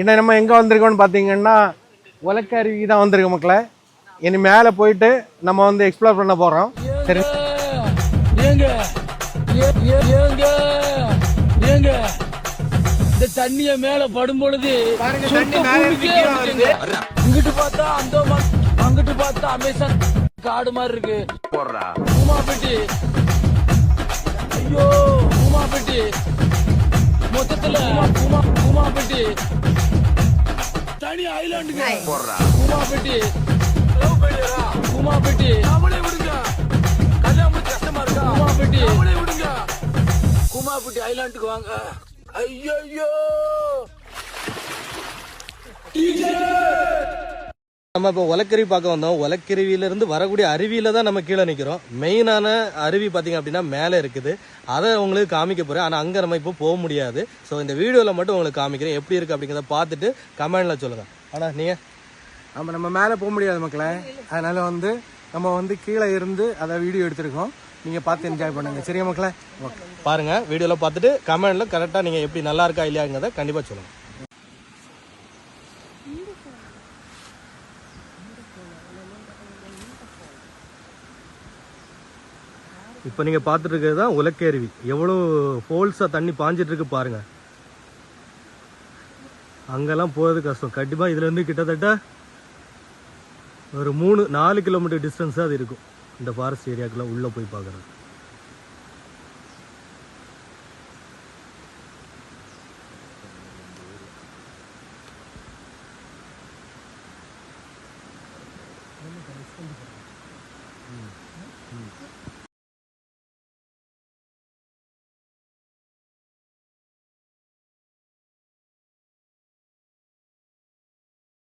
இன்னும் நம்ம எங்கே வந்திருக்கோம்னு பார்த்தீங்கன்னா உலக்கருவி தான் வந்திருக்கு மக்களே. இனி மேலே போயிட்டு நம்ம வந்து எக்ஸ்ப்ளோர் பண்ண போகிறோம் சரி. ஏங்க ஏ- ஏ- ஏங்க ஏங்க. இந்த தண்ணிய மேல படும் பொழுது. இங்கிட்டு பார்த்தா அந்தோமான் அங்கிட்டு பார்த்தா அமேசான் காடு மாதிரி இருக்கு. பூமாப்பட்டி ஐயோ பூமாப்பட்டி மொத்தத்துல பூமா பூமாப்பட்டி தனி ஐலாண்டுங்க பூமாப்பட்டி பூமாப்பட்டி அவளே விடுங்க. கல்யாணம் கஷ்டமா இருக்கா? குமாப்பட்டி அவளே விடுங்க. குமாப்பட்டி ஐலாண்டுக்கு வாங்க. ஐயோ நம்ம இப்போ ஒலக்கருவி பார்க்க வந்தோம். ஒலக்கருவியிலேருந்து வரக்கூடிய அருவியில தான் நம்ம கீழே நிற்கிறோம் மெயினான அருவி பார்த்தீங்க அப்படின்னா மேலே இருக்குது. அதை உங்களுக்கு காமிக்க போகிறேன் ஆனால் அங்கே நம்ம இப்போ போக முடியாது. ஸோ இந்த வீடியோவில் மட்டும் உங்களுக்கு காமிக்கிறேன். எப்படி இருக்குது அப்படிங்கிறத பார்த்துட்டு கமெண்டில் சொல்லுங்கள் ஆனால் நீங்கள் நம்ம நம்ம மேலே போக முடியாது மக்களே. அதனால வந்து நம்ம வந்து கீழே இருந்து அதை வீடியோ எடுத்திருக்கோம். நீங்கள் பார்த்து என்ஜாய் பண்ணுங்க. சரியா மக்களே? ஓகே. பாருங்கள் வீடியோவில் பார்த்துட்டு கமெண்டில் கரெக்டாக நீங்கள் எப்படி நல்லா இருக்கா இல்லையாங்கிறத கண்டிப்பாக சொல்லுங்கள் இப்போ நீங்கள் பார்த்துட்டு தான் உலக்கேருவி எவ்வளோ ஃபோல்ஸாக தண்ணி பாஞ்சிட்டு இருக்கு பாருங்க. அங்கெல்லாம் போகிறது கஷ்டம். கண்டிப்பாக இதுலேருந்து கிட்டத்தட்ட ஒரு மூணு நாலு கிலோமீட்டர் டிஸ்டன்ஸாக அது இருக்கும். இந்த ஃபாரஸ்ட் ஏரியாக்குள்ள உள்ளே போய் பார்க்குறது.